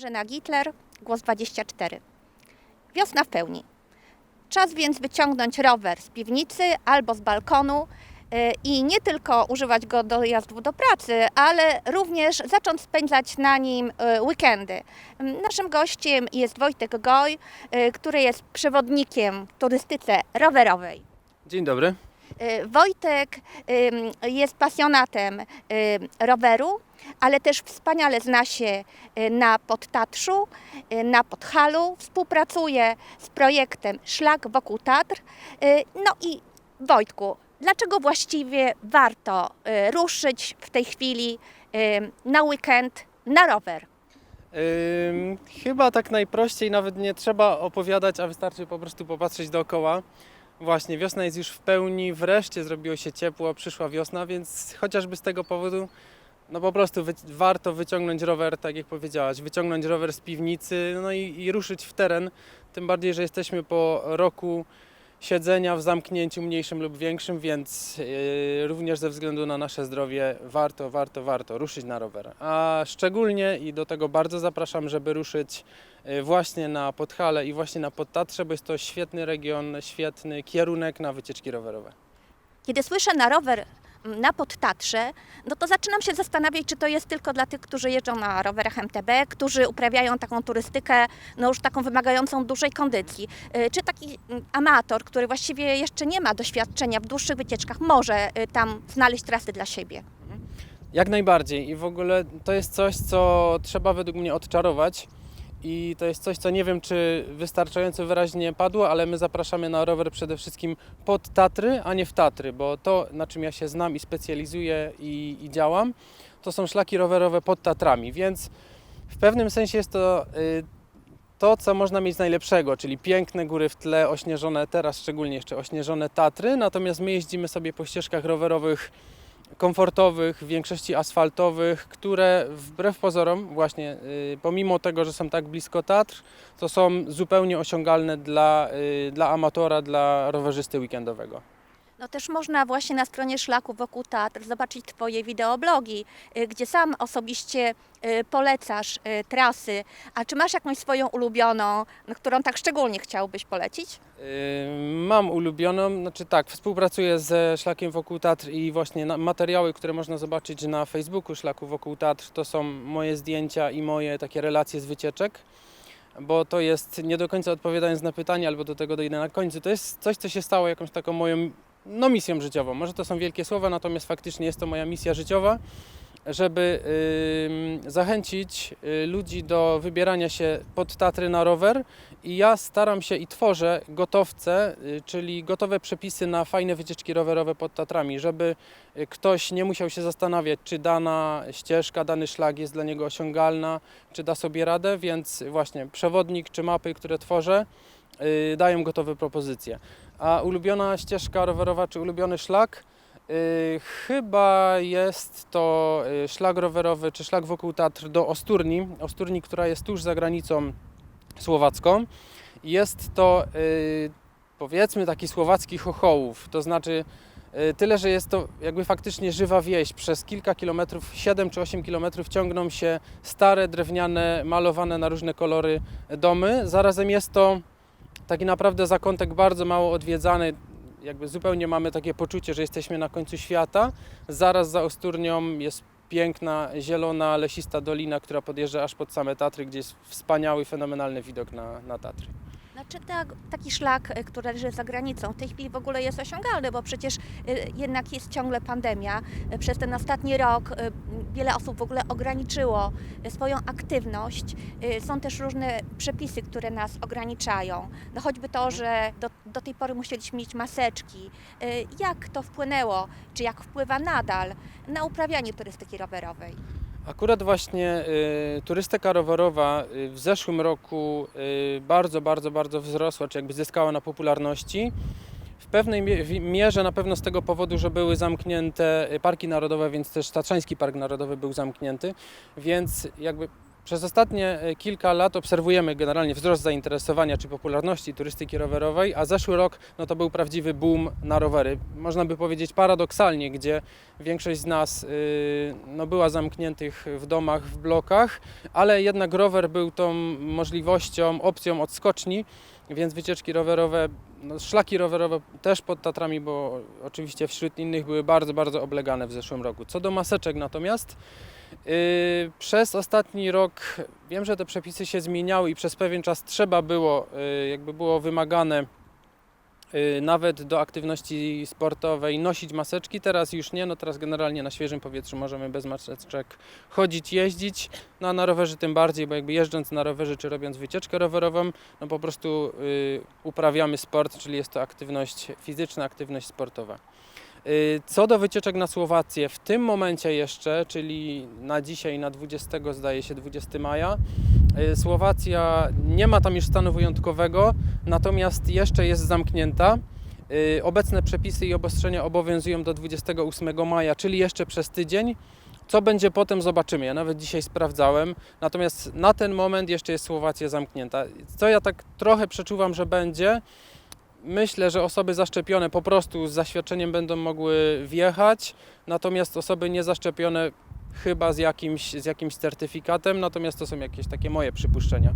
Marzena Gitler, głos 24. Wiosna w pełni. Czas więc wyciągnąć rower z piwnicy albo z balkonu y, i nie tylko używać go do jazdów do pracy, ale również zacząć spędzać na nim y, weekendy. Naszym gościem jest Wojtek Goj, y, który jest przewodnikiem turystyce rowerowej. Dzień dobry. Y, Wojtek jest pasjonatem ym, roweru, ale też wspaniale zna się y, na Podtatrzu, y, na Podhalu. Współpracuje z projektem Szlak wokół Tatr. Y, No i Wojtku, dlaczego właściwie warto y, ruszyć w tej chwili na weekend na rower? Chyba tak najprościej nawet nie trzeba opowiadać, a wystarczy po prostu popatrzeć dookoła. Właśnie, wiosna jest już w pełni, wreszcie zrobiło się ciepło, przyszła wiosna, więc chociażby z tego powodu, no po prostu wy, warto wyciągnąć rower, tak jak powiedziałaś, wyciągnąć rower z piwnicy, no i, i ruszyć w teren. Tym bardziej, że jesteśmy po roku siedzenia w zamknięciu mniejszym lub większym, więc yy, również ze względu na nasze zdrowie warto, warto, warto ruszyć na rower. A szczególnie i do tego bardzo zapraszam, żeby ruszyć yy, właśnie na Podhale i właśnie na Podtatrze, bo jest to świetny region, świetny kierunek na wycieczki rowerowe. Kiedy słyszę na rower na Podtatrze, no to zaczynam się zastanawiać, czy to jest tylko dla tych, którzy jeżdżą na rowerach MTB, którzy uprawiają taką turystykę, no już taką wymagającą dużej kondycji. Y, Czy taki mm, amator, który właściwie jeszcze nie ma doświadczenia w dłuższych wycieczkach, może y, tam znaleźć trasy dla siebie? Jak najbardziej i w ogóle to jest coś, co trzeba według mnie odczarować. I to jest coś, co nie wiem, czy wystarczająco wyraźnie padło, ale my zapraszamy na rower przede wszystkim pod Tatry, a nie w Tatry, bo to, na czym ja się znam i specjalizuję i, i działam, to są szlaki rowerowe pod Tatrami, więc w pewnym sensie jest to y, to, co można mieć najlepszego, czyli piękne góry w tle, ośnieżone, teraz szczególnie jeszcze ośnieżone Tatry, natomiast my jeździmy sobie po ścieżkach rowerowych komfortowych, w większości asfaltowych, które wbrew pozorom, właśnie y, pomimo tego, że są tak blisko Tatr, to są zupełnie osiągalne dla, y, dla amatora, dla rowerzysty weekendowego. No też można właśnie na stronie Szlaku wokół Tatr zobaczyć Twoje wideoblogi, y, gdzie sam osobiście y, polecasz y, trasy. A czy masz jakąś swoją ulubioną, no, którą tak szczególnie chciałbyś polecić? Y, Mam ulubioną, znaczy tak, współpracuję ze Szlakiem Wokół Tatr i właśnie materiały, które można zobaczyć na Facebooku Szlaku Wokół Tatr, to są moje zdjęcia i moje takie relacje z wycieczek, bo to jest, nie do końca odpowiadając na pytanie, albo do tego dojdę na końcu, to jest coś, co się stało jakąś taką moją, no misją życiową. Może to są wielkie słowa, natomiast faktycznie jest to moja misja życiowa, żeby zachęcić y, ludzi do wybierania się pod Tatry na rower, i ja staram się i tworzę gotowce, y, czyli gotowe przepisy na fajne wycieczki rowerowe pod Tatrami, żeby y, ktoś nie musiał się zastanawiać, czy dana ścieżka, dany szlak jest dla niego osiągalna, czy da sobie radę, więc właśnie przewodnik czy mapy, które tworzę, dają gotowe propozycje. A ulubiona ścieżka rowerowa czy ulubiony szlak? y, Chyba jest to y, szlak rowerowy czy szlak wokół Tatr do Osturni. Osturni, która jest tuż za granicą słowacką. Jest to y, powiedzmy taki słowacki chochołów, to znaczy tyle, że jest to jakby faktycznie żywa wieś. Przez kilka kilometrów, 7 czy 8 kilometrów ciągną się stare, drewniane, malowane na różne kolory domy. Zarazem jest to taki naprawdę zakątek bardzo mało odwiedzany. Jakby zupełnie mamy takie poczucie, że jesteśmy na końcu świata. Zaraz za Osturnią jest piękna, zielona, lesista dolina, która podjeżdża aż pod same Tatry, gdzie jest wspaniały, fenomenalny widok na, na Tatry. Znaczy tak, taki szlak, y, który leży za granicą, w tej chwili w ogóle jest osiągalny, bo przecież y, jednak jest ciągle pandemia. Y, Przez ten ostatni rok wiele osób w ogóle ograniczyło swoją aktywność. Są też różne przepisy, które nas ograniczają. No choćby to, że do, do tej pory musieliśmy mieć maseczki. Jak to wpłynęło, czy jak wpływa nadal na uprawianie turystyki rowerowej? Akurat właśnie y, turystyka rowerowa y, w zeszłym roku y, bardzo, bardzo, bardzo wzrosła, czy jakby zyskała na popularności. W pewnej mierze na pewno z tego powodu, że były zamknięte y, parki narodowe, więc też Tatrzański Park Narodowy był zamknięty, więc jakby Przez ostatnie e, kilka lat obserwujemy generalnie wzrost zainteresowania czy popularności turystyki rowerowej, a zeszły rok no to był prawdziwy boom na rowery. Można by powiedzieć paradoksalnie, gdzie większość z nas y, no była zamkniętych w domach, w blokach, ale jednak rower był tą możliwością, opcją odskoczni, więc wycieczki rowerowe, no szlaki rowerowe też pod Tatrami, bo oczywiście wśród innych były bardzo, bardzo oblegane w zeszłym roku. Co do maseczek natomiast, Yy, Przez ostatni rok wiem, że te przepisy się zmieniały i przez pewien czas trzeba było, yy, jakby było wymagane yy, nawet do aktywności sportowej nosić maseczki. Teraz już nie, no teraz generalnie na świeżym powietrzu możemy bez maseczek chodzić, jeździć. No a na rowerze tym bardziej, bo jakby jeżdżąc na rowerze czy robiąc wycieczkę rowerową, no po prostu uprawiamy sport, czyli jest to aktywność fizyczna, aktywność sportowa. Y, Co do wycieczek na Słowację, w tym momencie jeszcze, czyli na dzisiaj, na 20, zdaje się 20 maja, y, Słowacja nie ma tam już stanu wyjątkowego, natomiast jeszcze jest zamknięta. Y, Obecne przepisy i obostrzenia obowiązują do 28 maja, czyli jeszcze przez tydzień. Co będzie potem, zobaczymy. Ja nawet dzisiaj sprawdzałem. Natomiast na ten moment jeszcze jest Słowacja zamknięta. Co ja tak trochę przeczuwam, że będzie, Myślę, że osoby zaszczepione po prostu z zaświadczeniem będą mogły wjechać, natomiast osoby niezaszczepione chyba z jakimś, z jakimś certyfikatem, natomiast to są jakieś takie moje przypuszczenia.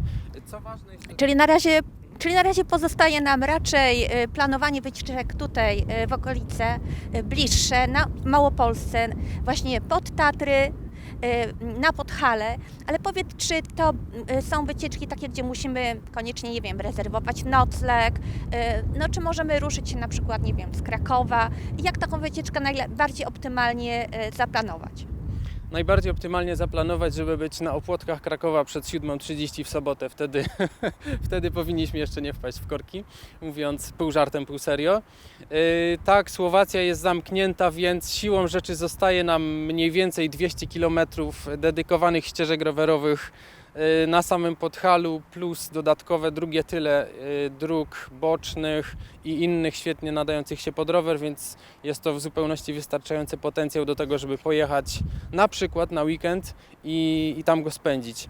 Co ważne jest... Czyli na razie, czyli na razie pozostaje nam raczej y, planowanie wycieczek tutaj y, w okolice y, bliższe, na Małopolsce, właśnie pod Tatry, na Podhale, ale powiedz, czy to y, są wycieczki takie, gdzie musimy koniecznie, nie wiem, rezerwować nocleg, y, no czy możemy ruszyć się na przykład, nie wiem, z Krakowa jak taką wycieczkę najbardziej optymalnie y, zaplanować? Najbardziej optymalnie zaplanować, żeby być na opłotkach Krakowa przed 7.30 w sobotę. Wtedy, wtedy powinniśmy jeszcze nie wpaść w korki, mówiąc pół żartem, pół serio. Yy, tak, Słowacja jest zamknięta, więc siłą rzeczy zostaje nam mniej więcej 200 km dedykowanych ścieżek rowerowych na samym Podhalu, plus dodatkowe drugie tyle yy, dróg bocznych i innych świetnie nadających się pod rower, więc jest to w zupełności wystarczający potencjał do tego, żeby pojechać na przykład na weekend i, i tam go spędzić.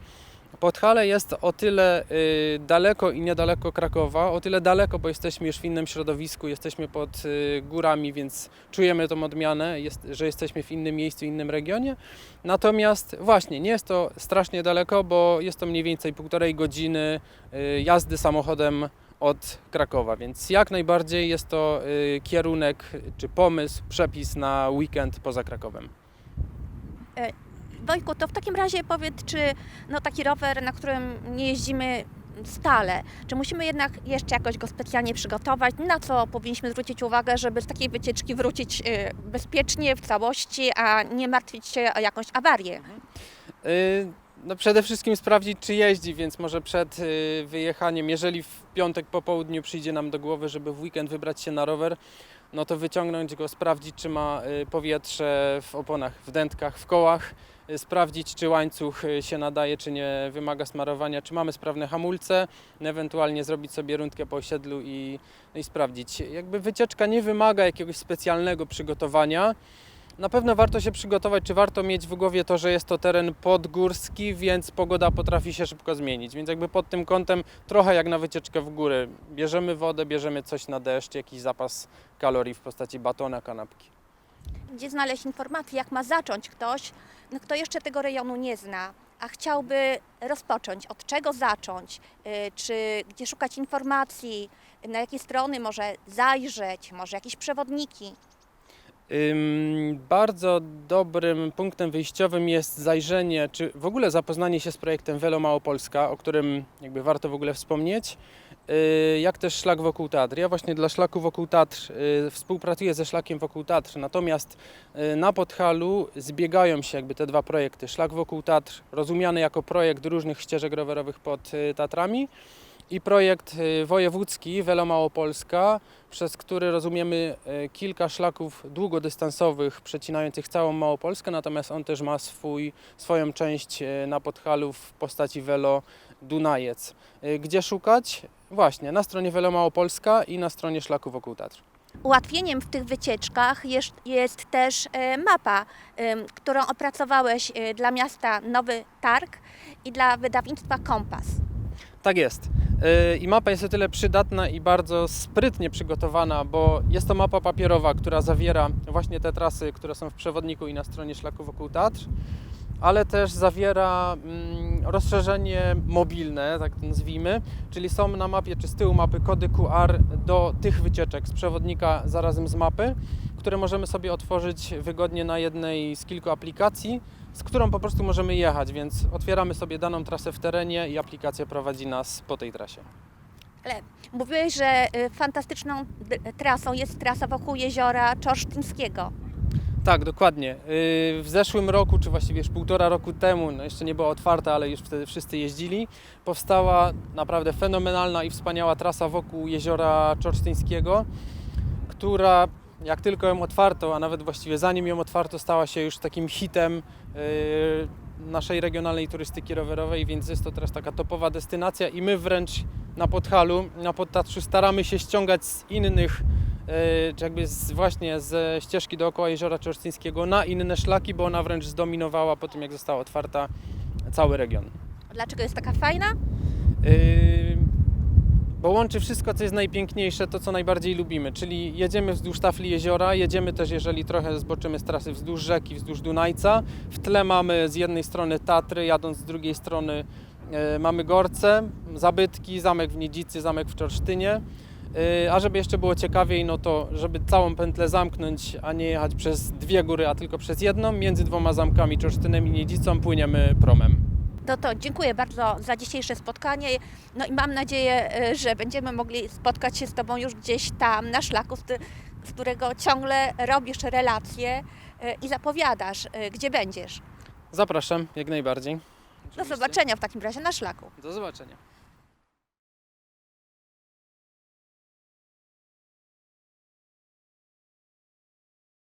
Podhale jest o tyle y, daleko i niedaleko Krakowa, o tyle daleko, bo jesteśmy już w innym środowisku, jesteśmy pod y, górami, więc czujemy tą odmianę, jest, że jesteśmy w innym miejscu, innym regionie. Natomiast właśnie, nie jest to strasznie daleko, bo jest to mniej więcej półtorej godziny y, jazdy samochodem od Krakowa, więc jak najbardziej jest to y, kierunek czy pomysł, przepis na weekend poza Krakowem. Wojku, to w takim razie powiedz, czy no, taki rower, na którym nie jeździmy stale, czy musimy jednak jeszcze jakoś go specjalnie przygotować? Na co powinniśmy zwrócić uwagę, żeby z takiej wycieczki wrócić y, bezpiecznie, w całości, a nie martwić się o jakąś awarię? Y, No przede wszystkim sprawdzić, czy jeździ, więc może przed y, wyjechaniem, jeżeli w piątek po południu przyjdzie nam do głowy, żeby w weekend wybrać się na rower, no to wyciągnąć go, sprawdzić, czy ma y, powietrze w oponach, w dętkach, w kołach, y, sprawdzić, czy łańcuch y, się nadaje, czy nie wymaga smarowania, czy mamy sprawne hamulce, ewentualnie zrobić sobie rundkę po osiedlu i, i sprawdzić. Jakby wycieczka nie wymaga jakiegoś specjalnego przygotowania, na pewno warto się przygotować, czy warto mieć w głowie to, że jest to teren podgórski, więc pogoda potrafi się szybko zmienić. Więc jakby pod tym kątem trochę jak na wycieczkę w góry. Bierzemy wodę, bierzemy coś na deszcz, jakiś zapas kalorii w postaci batona, kanapki. Gdzie znaleźć informacje, jak ma zacząć ktoś, no, kto jeszcze tego rejonu nie zna, a chciałby rozpocząć, od czego zacząć, y, czy gdzie szukać informacji, na jakie strony może zajrzeć, może jakieś przewodniki. Bardzo dobrym punktem wyjściowym jest zajrzenie, czy w ogóle zapoznanie się z projektem Velo Małopolska, o którym jakby warto w ogóle wspomnieć, yy, jak też szlak wokół Tatr. Ja właśnie dla szlaku wokół Tatr yy, współpracuję ze szlakiem wokół Tatr, natomiast yy, na Podhalu zbiegają się jakby te dwa projekty. Szlak wokół Tatr rozumiany jako projekt różnych ścieżek rowerowych pod Tatrami i projekt y, wojewódzki Velo Małopolska, przez który rozumiemy y, kilka szlaków długodystansowych przecinających całą Małopolskę, natomiast on też ma swój, swoją część y, na Podhalu w postaci Velo Dunajec. Gdzie szukać? Właśnie, na stronie Velo Małopolska i na stronie szlaku wokół Tatr. ułatwieniem w tych wycieczkach jest, jest też mapa, którą opracowałeś dla miasta Nowy Targ i dla wydawnictwa Kompas. Tak jest. Yy, I mapa jest o tyle przydatna i bardzo sprytnie przygotowana, bo jest to mapa papierowa, która zawiera właśnie te trasy, które są w przewodniku i na stronie szlaku wokół Tatr, ale też zawiera mm, rozszerzenie mobilne, tak to nazwijmy, czyli są na mapie czy z tyłu mapy kody QR do tych wycieczek z przewodnika zarazem z mapy, które możemy sobie otworzyć wygodnie na jednej z kilku aplikacji, z którą po prostu możemy jechać, więc otwieramy sobie daną trasę w terenie i aplikacja prowadzi nas po tej trasie. Mówiłeś, że e, fantastyczną trasą jest trasa wokół jeziora Czorsztyńskiego. Tak, dokładnie. Yy, W zeszłym roku, czy właściwie już półtora roku temu, no jeszcze nie była otwarta, ale już wtedy wszyscy jeździli, powstała naprawdę fenomenalna i wspaniała trasa wokół jeziora Czorsztyńskiego, która jak tylko ją otwarto, a nawet właściwie zanim ją otwarto, stała się już takim hitem yy, naszej regionalnej turystyki rowerowej, więc jest to teraz taka topowa destynacja i my wręcz na Podhalu, na Podtatrzu staramy się ściągać z innych czy jakby z, właśnie ze ścieżki dookoła Jeziora Czorsztyńskiego na inne szlaki, bo ona wręcz zdominowała po tym, jak została otwarta cały region. Dlaczego jest taka fajna? Yy, bo łączy wszystko, co jest najpiękniejsze, to co najbardziej lubimy, czyli jedziemy wzdłuż tafli jeziora, jedziemy też, jeżeli trochę zboczymy z trasy wzdłuż rzeki, wzdłuż Dunajca. W tle mamy z jednej strony Tatry, jadąc z drugiej strony e, mamy Gorce, zabytki, zamek w Niedzicy, zamek w Czorsztynie. E, A żeby jeszcze było ciekawiej, no to żeby całą pętlę zamknąć, a nie jechać przez dwie góry, a tylko przez jedną, między dwoma zamkami Czorsztynem i Niedzicą płyniemy promem. No to dziękuję bardzo za dzisiejsze spotkanie. No i mam nadzieję, e, że będziemy mogli spotkać się z Tobą już gdzieś tam na szlaku, z, którego ciągle robisz relacje e, i zapowiadasz, gdzie będziesz. Zapraszam, jak najbardziej. Do Oczywiście. zobaczenia w takim razie na szlaku. Do zobaczenia.